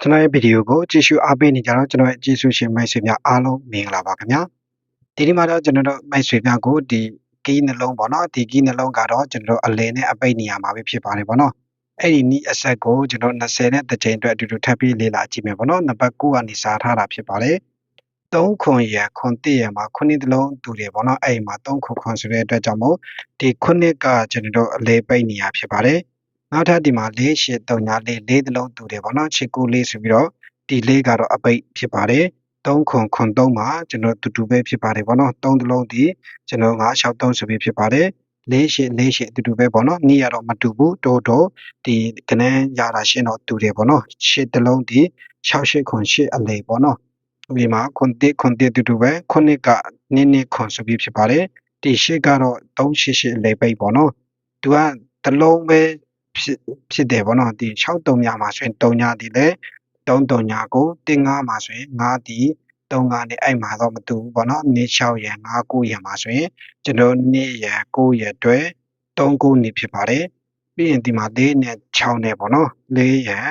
ကျွန်တော်ရဲ့ဗီဒီယိုကိုကြည့်ရှုအားပေးနေကြတော့ကျွန်တော်ရဲ့ကြည့်ရှုရှင်မိတ်ဆွေများအားလုံးမင်္ဂလာပါခင်ဗျာဒီနေ့မှာတော့ကျွန်တော်တို့မိတ်ဆွေများကိုဒီကီးနှလုံးပေါ့နော်ဒီကီးနှလုံးကတော့ကျွန်တော်တို့အလယ်နဲ့အပိတ်နေရာမှာပဲဖြစ်ပါတယ်ပေါ့နော်အဲ့ဒီနီးအဆက်ကိုကျွန်တော်20နဲ့တစ်ချိန်အတွက်အတူတူထပ်ပြီးလေ့လာကြည့်မယ်ပေါ့နော်နံပါတ်9ကနေစာထားတာဖြစ်ပါတယ်3ခွန်ရခွန်1ရမှာခုနှစ်တလုံးတူတယ်ပေါ့နော်အဲ့ဒီမှာ3ခွန်ခွန်ဆိုတဲ့အတွက်ကြောင့်မို့ဒီခုနှစ်ကကျွန်တော်တို့အလေပိတ်နေရဖြစ်ပါတယ် နောက်ထပ်ဒီမှာ4 8 3ညာ4 4တလုံးတူတယ်ပေါ့နော်6 9 4ဆိုပြီးတော့ဒီ4ကတော့အပိတ်ဖြစ်ပါတယ်3ခွန်ခွန်3မှာကျွန်တော်တူတူပဲဖြစ်ပါတယ်ပေါ့နော်3တလုံးဒီကျွန်တော်9 6 3ဆိုပြီးဖြစ်ပါတယ်4 8 4 8အတူတူပဲပေါ့နော်နီးရတော့မတူဘူးတိုးတိုးဒီကနန်းရတာရှင်းတော့တူတယ်ပေါ့နော်8တလုံးဒီ6 8ခွန်8အလေပေါ့နော်ဒီမှာခွန်1ခွန်1တူတူပဲခုနှစ်ကနည်းနည်းခွန်ဆိုပြီးဖြစ်ပါတယ်ဒီ8ကတော့388အလေပိတ်ပေါ့နော်သူကတလုံးပဲ ဖြစ်ဖြစ်တယ်ပေါ့နော်ဒီ6တုံညာမှာဆိုရင်တုံညာဒီလေ3တုံညာကိုတင်9မှာဆိုရင်9ဒီ3 9နဲ့အဲ့မှာတော့မတူဘူးပေါ့နော်နေ့6ရယ်9 9ရယ်မှာဆိုရင်ကျွန်တော်နေ့ရယ်9ရယ်အတွက်3 9နေဖြစ်ပါတယ်ပြီးရင်ဒီမှာ4နဲ့6နဲ့ပေါ့နော်4ရယ်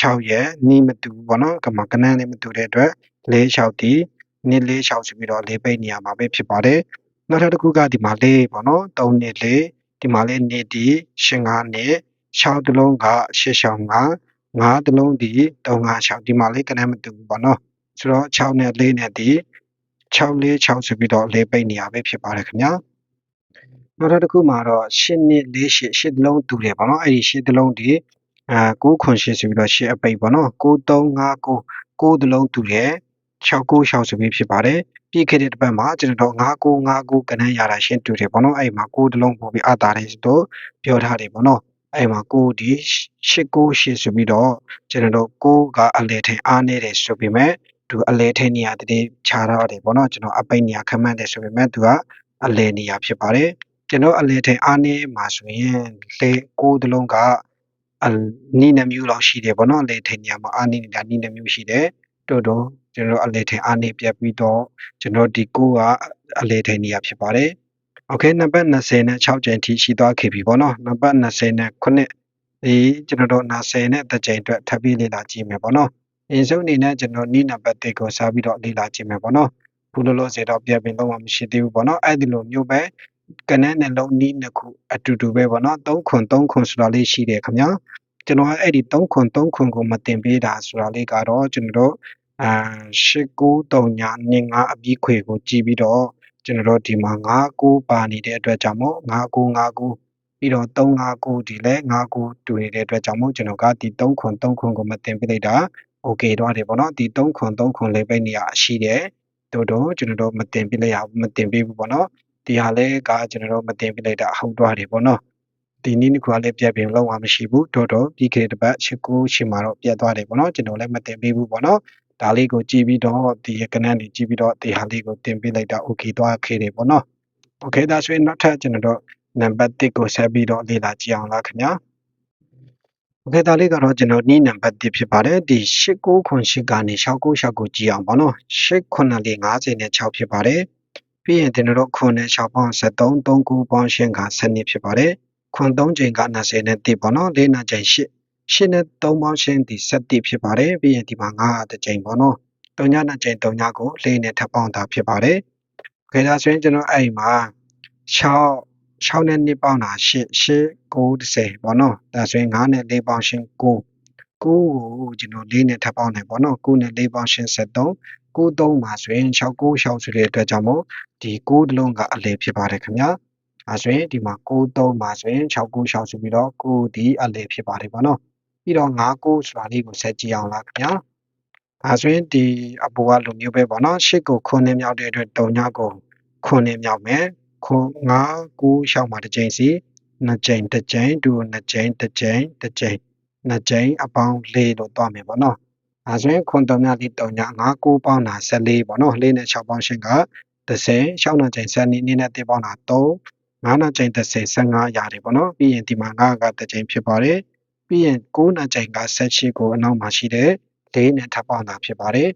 6ရယ်နီးမတူဘူးပေါ့နော်ကမကနန်းနဲ့မတူတဲ့အတွက်4 6ဒီနေ့4 6ဆိုပြီးတော့၄ပိတ်နေရာမှာပဲဖြစ်ပါတယ်နောက်ထပ်တစ်ခုကဒီမှာ4ပေါ့နော်3နဲ့4ဒီမှာလေးနေဒီရှင်9နဲ့ 6တလုံးက8ရှောင်း9 9တလုံးဒီ3 5 6ဒီမှာလေးကနန်းမတူဘူးပေါ့နော်ဆိုတော့6နဲ့4နဲ့ဒီ6 4 6ဆိုပြီးတော့၄ပိတ်နေရာပဲဖြစ်ပါတယ်ခင်ဗျာနောက်တစ်ခုမှာတော့8နှစ်4 8 8တလုံးတူတယ်ပေါ့နော်အဲ့ဒီ8တလုံးဒီအာ9ခွန်8ဆိုပြီးတော့8အပိတ်ပေါ့နော်9 3 5 9 9တလုံးတူတယ်6 9 6ဆိုပြီးဖြစ်ပါတယ်ပြီးခဲ့တဲ့တစ်ပတ်မှာကျွန်တော်တို့5959ကနန်းရတာရှင်းတူတယ်ပေါ့နော်အဲ့မှာ9တလုံးပို့ပြီးအတားတယ်ဆိုတော့ပြောထားတယ်ပေါ့နော် အဲ့မှာ9ဒီ898ဆိုပြီးတော့ကျွန်တော်တို့9ကအလဲထင်အားနေတယ်ဆိုပေမဲ့သူအလဲထဲနေရာတည်းခြားထားတယ်ပေါ့နော်ကျွန်တော်အပိတ်နေရာခမှတ်တယ်ဆိုပေမဲ့သူကအလဲနေရာဖြစ်ပါတယ်ကျွန်တော်အလဲထဲအားနေမှာဆိုရင်လေ9တလုံးကအနီးနှမျိုးလောက်ရှိတယ်ပေါ့နော်လေထိန်နေရာမှာအားနေနေတာနီးနှမျိုးရှိတယ်တို့တော့ကျွန်တော်အလေထိန်အားနေပြတ်ပြီးတော့ကျွန်တော်ဒီကိုကအလေထိန်နေရာဖြစ်ပါတယ် โอเคနံပါတ်20နဲ့6ကျန်ထိရှိသွားခဲ့ပြီပေါ့နော်နံပါတ်20နဲ့9ဒီကျွန်တော်တို့20နဲ့တစ်ချိန်အတွက်ထပ်ပြီးလေ့လာကြည့်မယ်ပေါ့နော်အရင်ဆုံးအနေနဲ့ကျွန်တော်နီးနံပါတ်1ကိုစားပြီးတော့လေ့လာကြည့်မယ်ပေါ့နော်ခုလိုလိုစေတော့ပြပြလုံးဝမရှိသေးဘူးပေါ့နော်အဲ့ဒီလိုမျိုးပဲကနန်းနှလုံးနီးနှစ်ခုအတူတူပဲပေါ့နော်3ခွန်3ခွန်ဆိုတာလေးရှိတယ်ခင်ဗျာကျွန်တော်အဲ့ဒီ3ခွန်3ခွန်ကိုမတင်ပေးတာဆိုတာလေးကတော့ကျွန်တော်တို့အာ89 3ညာ95အပြီးခွေကိုကြည့်ပြီးတော့ ကျွန်တော်တို့ဒီမှာ59ပါနေတဲ့အတွက်ကြောင့်မို့5959ပြီးတော့359ဒီလည်း59တူနေတဲ့အတွက်ကြောင့်မို့ကျွန်တော်ကဒီ3ခွန်3ခွန်ကိုမတင်ပြလိုက်တာ okay တော့တယ်ပေါ့နော်ဒီ3ခွန်3ခွန်လေးပဲနေရရှိတယ်တို့တော့ကျွန်တော်တို့မတင်ပြလိုက်ရဘူးမတင်ပြဘူးပေါ့နော်ဒီဟာလည်းကကျွန်တော်တို့မတင်ပြလိုက်တာဟုတ်သွားတယ်ပေါ့နော်ဒီနေ့တစ်ခုကလည်းပြတ်ပြင်လုံးဝမရှိဘူးတို့တော့ပြီးခဲ့တဲ့တစ်ပတ်ရှစ်ကိုရှစ်မှာတော့ပြတ်သွားတယ်ပေါ့နော်ကျွန်တော်လည်းမတင်ပြဘူးပေါ့နော် ဒါလေးကိုကြည့်ပြီးတော့ဒီကနန်းကြီးကြည့်ပြီးတော့ဒီဟာလေးကိုတင်ပေးလိုက်တာ okay သွားခဲ့တယ်ပေါ့နော် okay ဒါဆိုရင်နောက်ထပ်ကျွန်တော်တို့နံပါတ်1ကိုဆက်ပြီးတော့လေ့လာကြည့်အောင်လားခင်ဗျာ okay ဒါလေးကတော့ကျွန်တော်နီးနံပါတ်1ဖြစ်ပါတယ်ဒီ89ခွန်8ကနေ6969ကြည့်အောင်ပေါ့နော်8ခွန်လေး50နဲ့6ဖြစ်ပါတယ်ပြီးရင်ကျွန်တော်တို့ခွန်နဲ့6ပေါင်း73 39ပေါင်းရှင်းက7ဖြစ်ပါတယ်ခွန်3ချိန်က20နဲ့1ပေါ့နော်၄နာချိန် 8 8နဲ့3ပေါင်းရှင်းဒီ7ဖြစ်ပါတယ်ပြီးရင်ဒီမှာ9တစ်ချိန်ပေါ့နော်3ည2ချိန်3ညကို၄နဲ့ထပ်ပေါင်းတာဖြစ်ပါတယ်ခေဒါဆိုရင်ကျွန်တော်အဲ့မှာ6 6နဲ့2ပေါင်းတာ8 8 9 10ပေါ့နော်ဒါဆိုရင်9နဲ့4ပေါင်းရှင်း9 9ကိုကျွန်တော်4နဲ့ထပ်ပေါင်းတယ်ပေါ့နော်9နဲ့4ပေါင်းရှင်း73 93မှာဆိုရင်69 6ဆိုတဲ့အတွက်ကြောင့်မို့ဒီ6တလုံးကအလေဖြစ်ပါတယ်ခင်ဗျာအဲဆိုရင်ဒီမှာ93မှာဆိုရင်69 6ဆိုပြီးတော့9ဒီအလေဖြစ်ပါတယ်ပေါ့နော် ပြီးတော့59ဆိုတာလေးကိုဆက်ကြည့်အောင်လားခင်ဗျာအဲဆိုရင်ဒီအပေါ်ကလိုမျိုးပဲပေါ့နော်8ကို9နဲ့မြောက်တဲ့အတွက်3ညကို9နဲ့မြောက်မယ်9 9 9ရှောက်မှာတစ်ချိန်စီနှစ်ချိန်တစ်ချိန်ဒူနှစ်ချိန်တစ်ချိန်တစ်ချိန်နှစ်ချိန်အပေါင်း၄လို့တွားမယ်ပေါ့နော်အဲဆိုရင်ခွန်3ညလေး3ည9 9ပေါင်းတာ14ပေါ့နော်4နဲ့6ပေါင်းရှင်းက30 6နှစ်ချိန်7နှစ်နဲ့1ပေါင်းတာ3 9နှစ်ချိန်30 15ရတယ်ပေါ့နော်ပြီးရင်ဒီမှာ9ကတစ်ချိန်ဖြစ်ပါတယ် ပြီးရင်9နှစ်ချိန်က18ကိုအနောက်မှာရှိတဲ့၄နဲ့ထပ်ပေါင်းတာဖြစ်ပါတယ်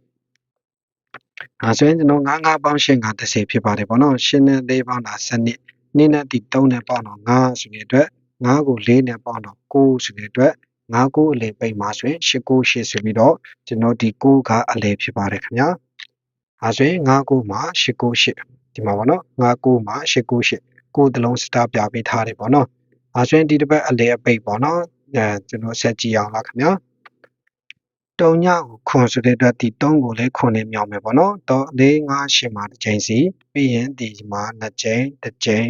အဲဆိုရင်ကျွန်တော်9 9ပေါင်းရှင်းက30ဖြစ်ပါတယ်ပေါ့နော်ရှင်းနဲ့4ပေါင်းတာ7နှစ်နှစ်နဲ့ဒီ3နဲ့ပေါင်းတော့9ဆိုတဲ့အတွက်9ကို4နဲ့ပေါင်းတော့9ဆိုတဲ့အတွက်9 9အလေပိတ်မှာဆိုရင်8 9 8ဆိုပြီးတော့ကျွန်တော်ဒီ9ကအလေဖြစ်ပါတယ်ခင်ဗျာအဲဆိုရင်9 9မှာ8 9 8ဒီမှာပေါ့နော်9 9မှာ8 9 8ကိုယ်တလုံးစတာပြပေးထားတယ်ပေါ့နော်အဲဆိုရင်ဒီတစ်ပတ်အလေအပိတ်ပေါ့နော် အဲကျွန်တော်ဆက်ကြည့်အောင်ပါခင်ဗျာတုံညကိုခွန်ဆိုတဲ့အတွက်ဒီ3ကိုလည်းခွန်နဲ့မြောက်မယ်ပေါ့နော်တော့4 5 8မှာတစ်ချိန်စီပြီးရင်ဒီမှာ2ချိန်တစ်ချိန်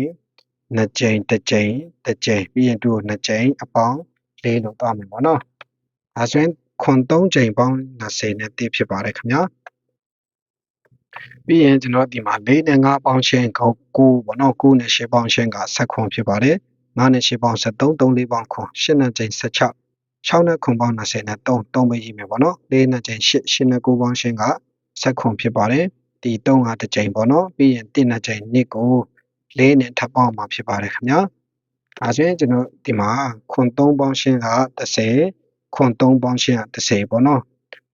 2ချိန်တစ်ချိန်တစ်ချိန်ပြီးရင်သူ့ကို2ချိန်အပေါင်း၄လို့တွားမယ်ပေါ့နော်အဲဆိုရင်ခွန်3ချိန်ပေါင်း20နဲ့တိဖြစ်ပါတယ်ခင်ဗျာပြီးရင်ကျွန်တော်ဒီမှာ၄နဲ့5ပေါင်းရှင်းကို9ပေါ့နော်9နဲ့10ပေါင်းရှင်းက7ခွန်ဖြစ်ပါတယ် 9နဲ့10ပေါင်း73 3 4ပေါင်းခွန်8နဲ့ချိန်16 6နဲ့ခွန်ပေါင်း20နဲ့3 3ပဲရေးမယ်ပေါ့နော်4နဲ့ချိန်8 8နဲ့9ပေါင်းရှင်းက7ခွန်ဖြစ်ပါတယ်ဒီ3ကတစ်ချိန်ပေါ့နော်ပြီးရင်1နဲ့ချိန်2ကို4နဲ့ထပ်ပေါင်းမှာဖြစ်ပါတယ်ခင်ဗျာအဲဆိုရင်ကျွန်တော်ဒီမှာခွန်3ပေါင်းရှင်းက30ခွန်3ပေါင်းရှင်းက30ပေါ့နော်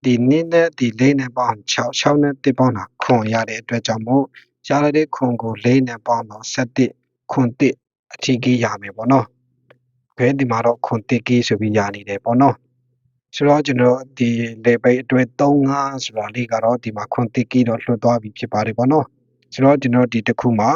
ဒီနည်းနဲ့ဒီလေးနဲ့ပေါင်း6 6နဲ့1ပေါင်းတာခွန်ရတဲ့အတွက်ကြောင့်မို့ရလာတဲ့ခွန်ကို၄နဲ့ပေါင်းတော့7ခွန်1 အထီးကြီးရမယ်ပေါ့နော်။ခဲဒီမှာတော့ခွန်1ကြီးဆိုပြီးရနေတယ်ပေါ့နော်။ဆိုတော့ကျွန်တော်ဒီလေပိတ်အတွဲ35ဆိုတာလေးကတော့ဒီမှာခွန်1ကြီးတော့လွှတ်သွားပြီဖြစ်ပါတယ်ပေါ့နော်။ဆိုတော့ကျွန်တော်ဒီတစ်ခုမှာ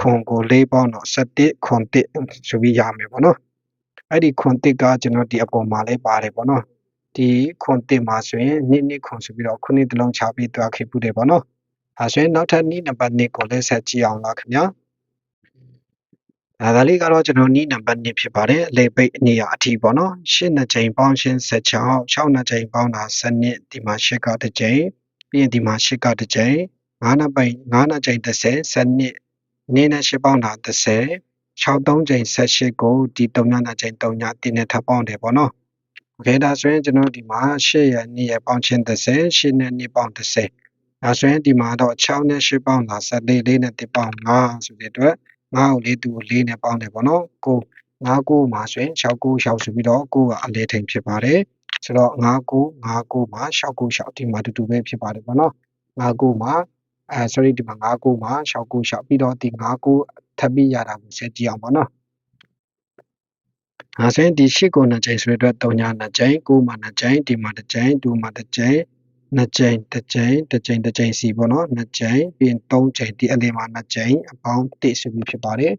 ခွန်ကို၄ပေါင်းတော့7ခွန်1ဆိုပြီးရမယ်ပေါ့နော်။အဲ့ဒီခွန်1ကကျွန်တော်ဒီအပေါ်မှာလေးပါတယ်ပေါ့နော်။ဒီခွန်တင်မှာဆိုရင်နှစ်နှစ်ခွန်ဆိုပြီးတော့ခုနှစ်တလုံးချပြီးတွားခဲ့ပူတယ်ပေါ့နော်။ဒါဆိုရင်နောက်ထပ်နှစ်နံပါတ်2ကိုလည်းဆက်ကြည့်အောင်လားခင်ဗျာ။ အဲဒါလေးကတော့ကျွန်တော်နီးနံပါတ်2ဖြစ်ပါတယ်။လေပိတ်နေရအထီပေါ့နော်။ရှစ်နှစ်ချိန်ပေါင်းရှင်း16 6နှစ်ချိန်ပေါင်းတာ7နှစ်ဒီမှာရှစ်ကတစ်ချိန်ပြီးရင်ဒီမှာရှစ်ကတစ်ချိန်9နှစ်ပိတ်9နှစ်ချိန်30 7နှစ်နေ့နဲ့ရှစ်ပေါင်းတာ30 6 3ချိန်18ကိုဒီ3ညနှစ်ချိန်3ညတင်းနဲ့ထပ်ပေါင်းတယ်ပေါ့နော်။โอเคဒါဆိုရင်ကျွန်တော်ဒီမှာ8ရက်2ရက်ပေါင်းချင်း30 8နဲ့2ပေါင်း30ဒါဆိုရင်ဒီမှာတော့6နဲ့8ပေါင်းတာ14 4နဲ့1ပေါင်း5ဆိုတဲ့အတွက် 5ကို4သူကို4နဲ့ပေါင်းတယ်ပေါ့နော်9 5 9မှာဆိုရင်6 9 6ဆိုပြီးတော့9ကအလဲထိန်ဖြစ်ပါတယ်ဆိုတော့5 9 5 9မှာ6 9 6ဒီမှာတူတူပဲဖြစ်ပါတယ်ပေါ့နော်5 9မှာအဲ sorry ဒီမှာ5 9မှာ6 9 6ပြီးတော့ဒီ5 9ထပ်ပြီးရတာကိုဆက်ကြည့်အောင်ပေါ့နော်ဒါဆိုရင်ဒီ8ကို2ကြိမ်ဆိုတဲ့အတွက်3ည2ကြိမ်9မှာ2ကြိမ်ဒီမှာ2ကြိမ်2မှာ2ကြိမ် 2ကြိမ်2ကြိမ်2ကြိမ်2ကြိမ်စီပေါ့နော်2ကြိမ်ပြီးရင်3ကြိမ်ဒီအလယ်မှာ2ကြိမ်အပေါင်း1ဆိုပြီးဖြစ်ပါတယ်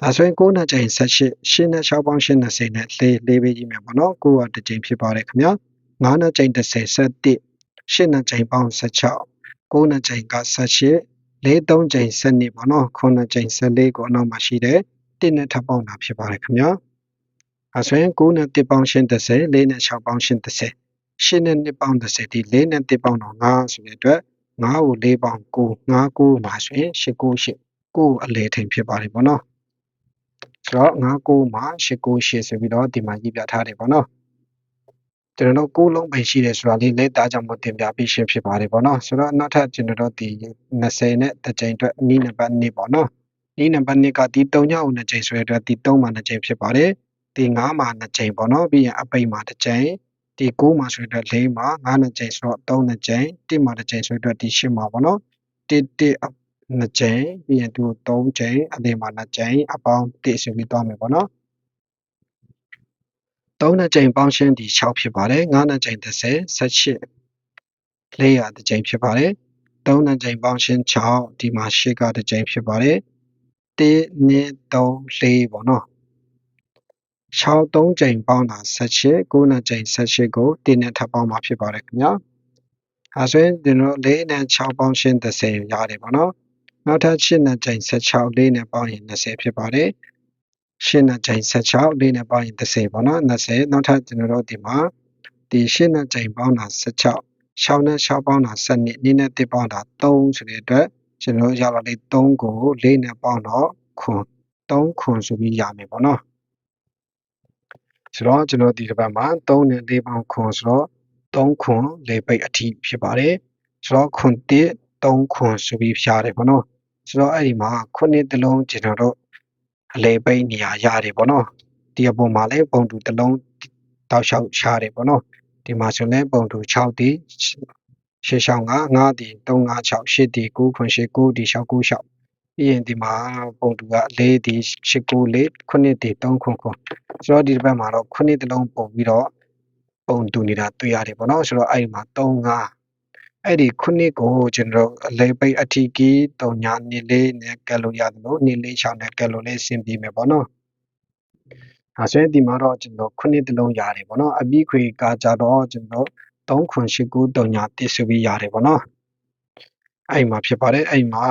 ဒါဆိုရင်9နှစ်ကြိမ်18 8နဲ့6ပေါင်း8 20နဲ့4 4ပဲကြီးမယ်ပေါ့နော်9ကတစ်ကြိမ်ဖြစ်ပါတယ်ခင်ဗျာ9နှစ်ကြိမ်30 17 8နှစ်ကြိမ်ပေါင်း16 9နှစ်ကြိမ်က18 4 3ကြိမ်12ပေါ့နော်9နှစ်ကြိမ်14ကိုအနောက်မှာရှိတယ်1နဲ့ထပ်ပေါင်းတာဖြစ်ပါတယ်ခင်ဗျာအဲဆိုရင်9နဲ့1ပေါင်းရှင်း30 4နဲ့6ပေါင်းရှ င်း30 8နဲ့2ပေါင်း30ဒီ4နဲ့1ပေါင်းတော့9ဆိုတဲ့အတွက်9ကို4ပေါင်း9 9 9မှာဆိုရင်8 9 8 9အလေထိန်ဖြစ်ပါတယ်ပေါ့နော်ဆိုတော့9 9မှာ8 9 8ဆိုပြီးတော့ဒီမှာရေးပြထားတယ်ပေါ့နော်ကျွန်တော်တို့9လုံးပဲရှိတယ်ဆိုတာလေးလက်သားကြောင့်မတင်ပြပေးရှင်းဖြစ်ပါတယ်ပေါ့နော်ဆိုတော့နောက်ထပ်ကျွန်တော်တို့ဒီ20နဲ့တစ်ကြိမ်အတွက်နီးနံပါတ်2ပေါ့နော်နီးနံပါတ်2ကဒီ3ညဦး2ကြိမ်ဆိုတဲ့အတွက်ဒီ3မှာ2ကြိမ်ဖြစ်ပါတယ်ဒီ9မှာ2ကြိမ်ပေါ့နော်ပြီးရင်အပိတ်မှာ2ကြိမ် ဒီ9မှာဆိုတဲ့4မှာ9နှစ်ကြိမ်ဆိုတော့3နှစ်ကြိမ်1မှာတစ်ကြိမ်ဆိုတော့ဒီ10မှာပေါ့နော်1 1နှစ်ကြိမ်ပြီးရင်သူ3ကြိမ်အပြင်မှာ2ကြိမ်အပေါင်း1ဆိုပြီးသွားမယ်ပေါ့နော်3နှစ်ကြိမ်ပေါင်းရှင်းဒီ6ဖြစ်ပါတယ်9နှစ်ကြိမ်30 18 400တစ်ကြိမ်ဖြစ်ပါတယ်3နှစ်ကြိမ်ပေါင်းရှင်း6ဒီမှာ8ကတစ်ကြိမ်ဖြစ်ပါတယ်1 2 3 4ပေါ့နော် 6 3ကြိမ်ပေါင်းတာ18 9နဲ့ကြိမ်18ကို1နဲ့ထပ်ပေါင်းမှာဖြစ်ပါတယ်ခင်ဗျာအဲဆိုရင်ဒီလို4နဲ့6ပေါင်းရှင်း30ရတယ်ပေါ့နော်နောက်ထပ်8နဲ့ကြိမ်16 4နဲ့ပေါင်းရင်20ဖြစ်ပါတယ်8နဲ့ကြိမ်16 4နဲ့ပေါင်းရင်30ပေါ့နော်20နောက်ထပ်ကျွန်တော်တို့ဒီမှာဒီ8နဲ့ကြိမ်ပေါင်းတာ16 6နဲ့6ပေါင်းတာ7နှစ်2နဲ့1ပေါင်းတာ3ဆိုတဲ့အတွက်ကျွန်တော်ရောက်လာတဲ့3ကို4နဲ့ပေါင်းတော့ခွန်3ခွန်ဆိုပြီးရမယ်ပေါ့နော် ဆိုတော့ကျွန်တော်ဒီတစ်ပတ်မှာ3နဲ့4ပေါင်းခွန်ဆိုတော့3ခွန်4ပိတ်အထိဖြစ်ပါတယ်ဆိုတော့ခွန်1 3ခွန်ဆိုပြီးဖြားတယ်ပေါ့နော်ဆိုတော့အဲ့ဒီမှာခုနှစ်တလုံးကျွန်တော်တို့အလေပိတ်နေရာရတယ်ပေါ့နော်ဒီအပေါ်မှာလည်းပုံတူတလုံးတောက်လျှောက်ရှားတယ်ပေါ့နော်ဒီမှာဆိုလည်းပုံတူ6တီရှေ့ရှောင်းက9တီ3 5 6 8တီ9ခွန်8 9တီ6 9 6 ပြီးရင်ဒီမှာပုံတူကအလေးဒီ894 9ဒီ3ခွန်ခွန်ဆိုတော့ဒီတစ်ပတ်မှာတော့9တစ်လုံးပုံပြီးတော့ပုံတူနေတာတွေ့ရတယ်ပေါ့နော်ဆိုတော့အဲ့ဒီမှာ35အဲ့ဒီ9ကိုကျွန်တော်တို့အလေးပိတ်အထီကီ3ညာနေလေးနဲ့ကယ်လိုရတယ်လို့နေလေး6နဲ့ကယ်လိုလေးဆင်ပြီးမယ်ပေါ့နော်အဲဆိုရင်ဒီမှာတော့ကျွန်တော်9တစ်လုံးရတယ်ပေါ့နော်အပြီးခွေကကြတော့ကျွန်တော်3ခွန်89 3ညာတစ်ဆိုပြီးရတယ်ပေါ့နော်အဲ့မှာဖြစ်ပါတယ်အဲ့မှာ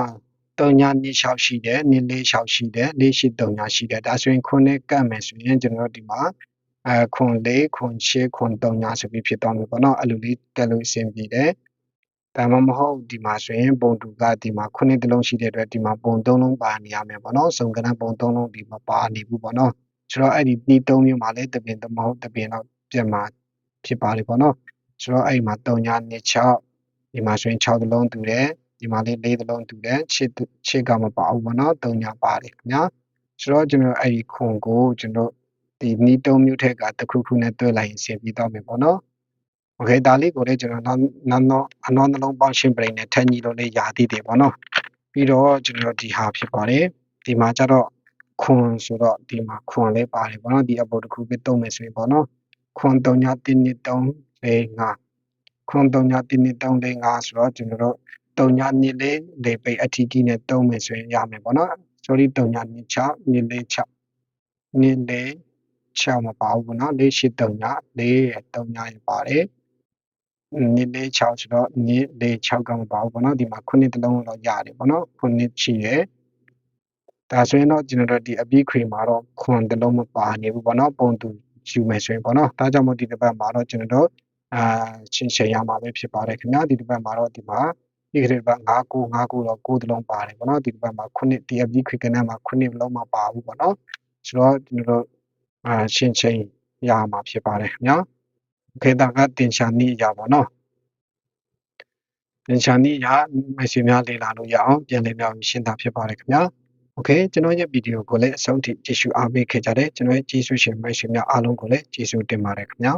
3ညာ26ရှိတယ်26ရှိတယ်48 3ညာရှိတယ်ဒါဆိုရင်9နဲ့ကတ်မယ်ဆိုရင်ကျွန်တော်တို့ဒီမှာအဲခွန်၄ခွန်၈ခွန်3ညာဆိုပြီးဖြစ်သွားမယ်ပေါ့နော်အဲ့လိုလေးကက်လို့အဆင်ပြေတယ်ဒါမှမဟုတ်ဒီမှာဆိုရင်ပုံတူကဒီမှာခုနှစ်တလုံးရှိတဲ့အတွက်ဒီမှာပုံသုံးလုံးပါနေရမယ်ပေါ့နော်စုံကနပုံသုံးလုံးဒီမှာပါနေဘူးပေါ့နော်ဆိုတော့အဲ့ဒီဒီသုံးမျိုးမှာလည်းတပင်တမဟုတ်တပင်တော့ပြန်มาဖြစ်ပါလေပေါ့နော်ဆိုတော့အဲ့ဒီမှာ3ညာ2 6ဒီမှာဆိုရင်6တလုံးတူတယ် ဒီမှာလေး4တလုံးတူတယ်ချစ်ချစ်ကမပါဘူးပေါ့နော်3ညာပါတယ်ခင်ဗျာဆိုတော့ကျွန်တော်အဲ့ဒီခွန်ကိုကျွန်တော်ဒီနီးသုံးမျိုးထက်ကတစ်ခုခုနဲ့တွဲလိုက်ရင်ဆင်ပြီးတော့မယ်ပေါ့နော်โอเคဒါလေးကိုလည်းကျွန်တော်နောက်နောက်တော့အနောက်နှလုံးပေါင်းရှင်းပရိနဲ့ထပ်ညီလို့လည်းရာသီတယ်ပေါ့နော်ပြီးတော့ကျွန်တော်ဒီဟာဖြစ်ပါတယ်ဒီမှာကျတော့ခွန်ဆိုတော့ဒီမှာခွန်လေးပါတယ်ပေါ့နော်ဒီအပေါ်တစ်ခုပဲတုံးမယ်ဆိုရင်ပေါ့နော်ခွန်3ည1နှစ်3 4 5ခွန်3ည1နှစ်3 4 5ဆိုတော့ကျွန်တော်တို့ 3ည2လေးလေပိတ်အထီးကြီးနဲ့တုံးမယ်ဆိုရင်ရမယ်ပေါ့နော် sorry 3ည2 6 2 4 6 2 4 6မပါဘူးပေါ့နော်4 8 3ည4 3ညရပါတယ်နစ်လေး6ဆိုတော့နစ်လေး6ကမပါဘူးပေါ့နော်ဒီမှာခုနှစ်တလုံးတော့ရတယ်ပေါ့နော်ခုနှစ်ချီရယ်ဒါဆိုရင်တော့ကျွန်တော်တို့ဒီအပြီးခွေမှာတော့ခွန်တလုံးမပါနေဘူးပေါ့နော်ပုံတူယူမယ်ဆိုရင်ပေါ့နော်ဒါကြောင့်မို့ဒီတစ်ပတ်မှာတော့ကျွန်တော်တို့အာချင်းချင်ရမှာပဲဖြစ်ပါတယ်ခင်ဗျာဒီတစ်ပတ်မှာတော့ဒီမှာ ဒီကနေ့ပတ်9 9 9 9တော့9တလုံးပါတယ်ပေါ့နော်ဒီတစ်ပတ်မှာခုနှစ်ဒီအပြီးခွေကနန်းမှာခုနှစ်လုံးမပါဘူးပေါ့နော်ဆိုတော့ကျွန်တော်တို့အာရှင်းချင်းရမှာဖြစ်ပါတယ်ခင်ဗျာခေတ္တကတင်ရှာနည်းရပါတော့တင်ရှာနည်းရမိုက်ဆွေများလေ့လာလို့ရအောင်ပြန်လည်မြောက်ရှင်းတာဖြစ်ပါတယ်ခင်ဗျာโอเคကျွန်တော်ရဲ့ဗီဒီယိုကိုလည်းအဆုံးထိကြည့်ရှုအားပေးခဲ့ကြတဲ့ကျွန်တော်ရဲ့ကျေးဇူးရှင်မိုက်ဆွေများအားလုံးကိုလည်းကျေးဇူးတင်ပါတယ်ခင်ဗျာ